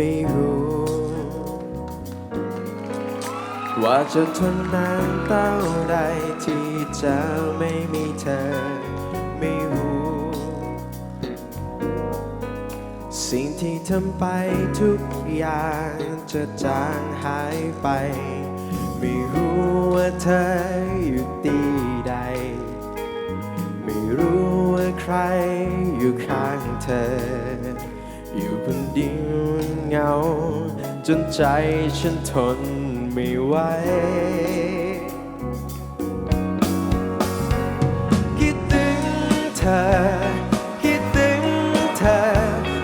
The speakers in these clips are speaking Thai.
ไม่รู้ ว่าจะทนนานเท่าใดที่จะไม่มีเธอ ไม่รู้ สิ่งที่ทำไปทุกอย่างจะจางหายไป ไม่รู้ว่าเธออยู่ที่ใด ไม่รู้ว่าใครอยู่ข้างเธอ อยู่คนเดียว เหงา จนใจฉันทนไม่ไหวคิดถึงเธอ คิดถึงเธอ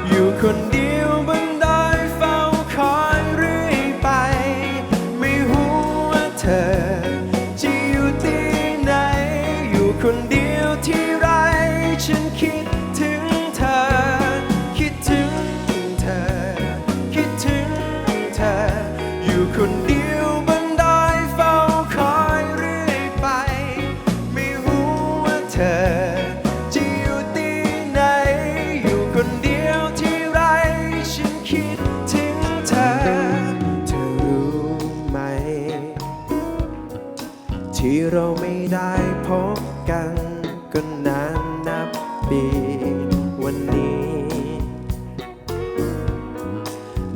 อยู่คนเดียวบนดอยเฝ้าคอยเรื่อยไป ไม่รู้ว่าเธอจะอยู่ที่ไหน อยู่คนเดียว ที่เราไม่ได้พบกันก็นานนับปี วันนี้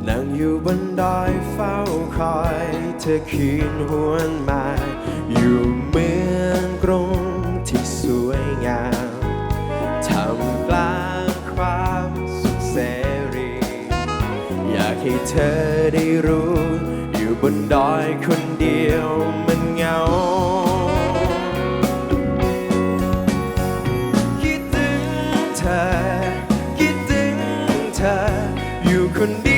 นั่งอยู่บนดอยเฝ้าคอย เธอคืนหวนมา อยู่เมืองกรุงที่สวยงามทำกลางความสุขเสรี อยากให้เธอได้รู้ อยู่บนดอยคนเดียวมันเหงา คิดถึงเธอ อยู่คนเดียว